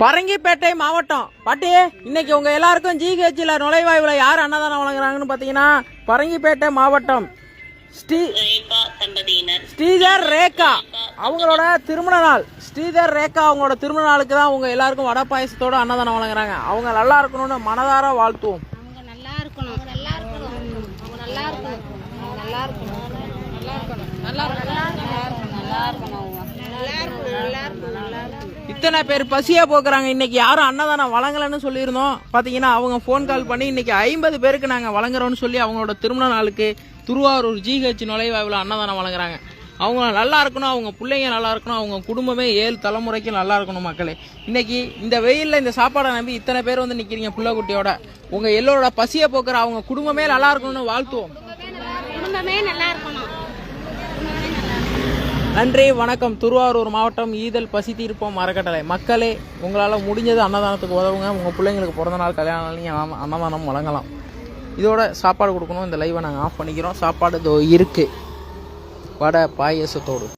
பரங்கிப்பேட்டை மாவட்டம். பாட்டி இன்னைக்கு உங்க எல்லாருக்கும் ஜிஹெச்ல நுழைவாயுல யார் அன்னதானம் வழங்குறாங்கன்னு பாத்தீங்கன்னா பரங்கிப்பேட்டை மாவட்டம். ஸ்ரீ ஸ்ரீதர் ரேகா. அவங்களோட திருமண நாள். ஸ்ரீதர் ரேகா அவங்களோட திருமண நாளுக்கு தான் அவங்க எல்லாருக்கும் வடை பாயசத்தோட அன்னதானம் வழங்குறாங்க. அவங்க நல்லா இருக்கணும்னு மனதார வாழ்த்துவோம். அவங்க நல்லா இருக்கணும். நல்லா இருக்கணும். அவங்க நல்லா இருக்கணும். அவங்க நல்லா இருக்கணும். நல்லா இருக்கணும். நல்லா இருக்கணும் நல்லா இருக்கணும் நல்லா இருக்கணும் அவங்க நல்லா இருக்கணும் நல்லா இருக்கணும் நல்லா இத்தனை பேர் பசியா போக்குறாங்க? இன்னைக்கு யாரும் அன்னதானம் வழங்கலன்னு சொல்லியிருந்தோம். பாத்தீங்கன்னா அவங்க ஃபோன் கால் பண்ணி இன்னைக்கு ஐம்பது பேருக்கு நாங்க வழங்குறோம்னு சொல்லி அவங்களோட திருமண நாளுக்கு திருவாரூர் ஜிஹெச் நுழைவாயில் அன்னதானம் வழங்குறாங்க. அவங்க நல்லா இருக்கணும் அவங்க பிள்ளைங்க நல்லா இருக்கணும் அவங்க குடும்பமே ஏழு தலைமுறைக்கு நல்லா இருக்கணும் மக்களே. இன்னைக்கு இந்த வெயிலில் இந்த சாப்பாடை நம்பி இத்தனை பேர் வந்து நிற்கிறீங்க பிள்ளை குட்டியோட உங்க எல்லோரோட பசியை போக்குற அவங்க குடும்பமே நல்லா இருக்கணும்னு வாழ்த்துவோம். குடும்பமே நல்லா இருக்கணும். நன்றி வணக்கம். திருவாரூர் மாவட்டம் ஈதல் பசி தீர்ப்போம் அறக்கட்டளை. மக்களே உங்களால் முடிஞ்சது அன்னதானத்துக்கு உதவுங்க. உங்கள் பிள்ளைங்களுக்கு பிறந்த நாள் கல்யாணம் நீங்கள் அன்னதானம் வழங்கலாம். இதோட சாப்பாடு கொடுக்கணும். இந்த லைவை நாங்கள் ஆஃப் பண்ணிக்கிறோம். சாப்பாடு இதோ இருக்குது வடை பாயசத்தோடு.